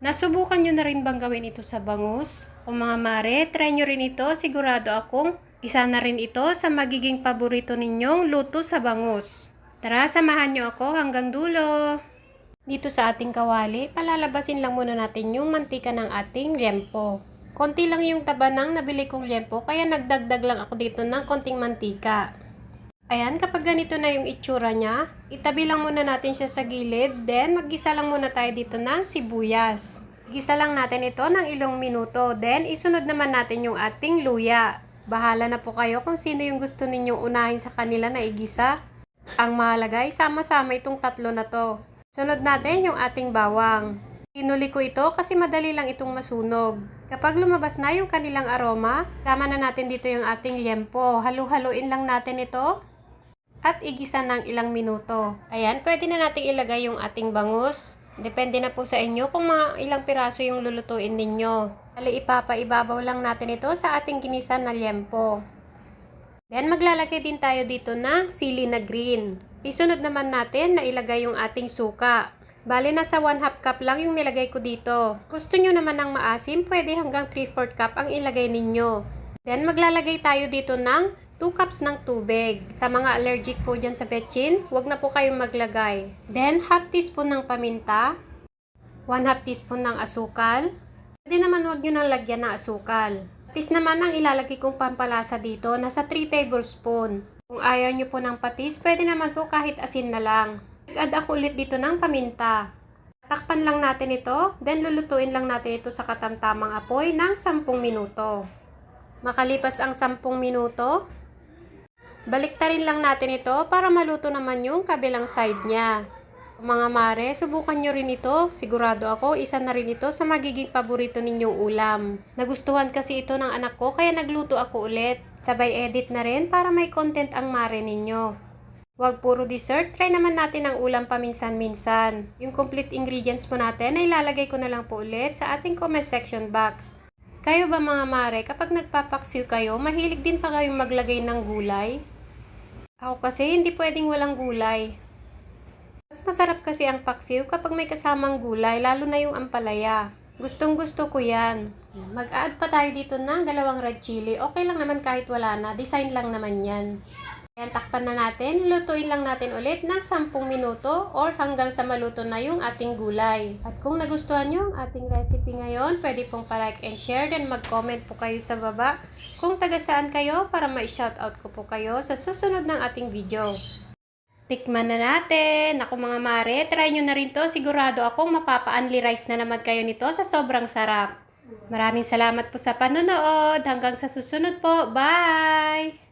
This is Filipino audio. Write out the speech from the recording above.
Nasubukan nyo na rin bang gawin ito sa bangus? O mga mare, try nyo rin ito. Sigurado akong isa na rin ito sa magiging paborito ninyong luto sa bangus. Tara, samahan nyo ako hanggang dulo. Dito sa ating kawali, palalabasin lang muna natin yung mantika ng ating liempo. Konti lang yung taba ng nabili kong liempo, kaya nagdagdag lang ako dito ng konting mantika. Ayan, kapag ganito na yung itsura niya, itabi lang muna natin siya sa gilid, then maggisa lang muna tayo dito ng sibuyas. Gisa lang natin ito ng ilang minuto, then isunod naman natin yung ating luya. Bahala na po kayo kung sino yung gusto ninyong unahin sa kanila na igisa. Ang mahalaga ay sama-sama itong tatlo na to. Sunod natin yung ating bawang. Pinuli ko ito kasi madali lang itong masunog. Kapag lumabas na yung kanilang aroma, sama na natin dito yung ating liempo. Halu-haluin lang natin ito at igisa ng ilang minuto. Ayan, pwede na nating ilagay yung ating bangus. Depende na po sa inyo kung mga ilang piraso yung lulutuin ninyo. Ali ipapaibabaw lang natin ito sa ating ginisa na liempo. Then maglalagay din tayo dito ng sili na green. Isunod naman natin na ilagay yung ating suka. Bale, nasa 1 half cup lang yung nilagay ko dito. Gusto nyo naman ng maasim, pwede hanggang 3 4 cup ang ilagay ninyo. Then maglalagay tayo dito ng 2 cups ng tubig. Sa mga allergic po dyan sa betchin, huwag na po kayong maglagay. Then, half teaspoon ng paminta, 1 half teaspoon ng asukal. Pwede naman huwag nyo nang lagyan ng asukal. Patis naman ang ilalagay kong pampalasa dito, nasa 3 tablespoon. Kung ayaw nyo po ng patis, pwede naman po kahit asin na lang. Nag-add ako ulit dito ng paminta. Takpan lang natin ito, then lulutuin lang natin ito sa katamtamang apoy ng 10 minuto. Makalipas ang 10 minuto, Baliktarin lang natin ito para maluto naman yung kabilang side niya. Mga mare, subukan nyo rin ito. Sigurado ako, isa na rin ito sa magiging paborito ninyong ulam. Nagustuhan kasi ito ng anak ko, kaya nagluto ako ulit. Sabay edit na rin para may content ang mare ninyo. Huwag puro dessert, try naman natin ang ulam paminsan-minsan. Yung complete ingredients po natin ay lalagay ko na lang po ulit sa ating comment section box. Kayo ba mga mare, kapag nagpapaksiw kayo, mahilig din pa kayong maglagay ng gulay? Ako kasi hindi pwedeng walang gulay. Mas masarap kasi ang paksiw kapag may kasamang gulay, lalo na yung ampalaya. Gustong gusto ko yan. Mag-add pa tayo dito ng dalawang red chili. Okay lang naman kahit wala na. Design lang naman yan. Ayan, takpan na natin. Lutuin lang natin ulit ng 10 minuto or hanggang sa maluto na yung ating gulay. At kung nagustuhan nyo ang ating recipe ngayon, pwede pong pa-like and share then mag-comment po kayo sa baba kung taga saan kayo para ma-shoutout ko po kayo sa susunod ng ating video. Tikman na natin. Ako mga mare, try nyo na rin to. Sigurado akong mapapa-unli rice na naman kayo nito sa sobrang sarap. Maraming salamat po sa panonood. Hanggang sa susunod po. Bye!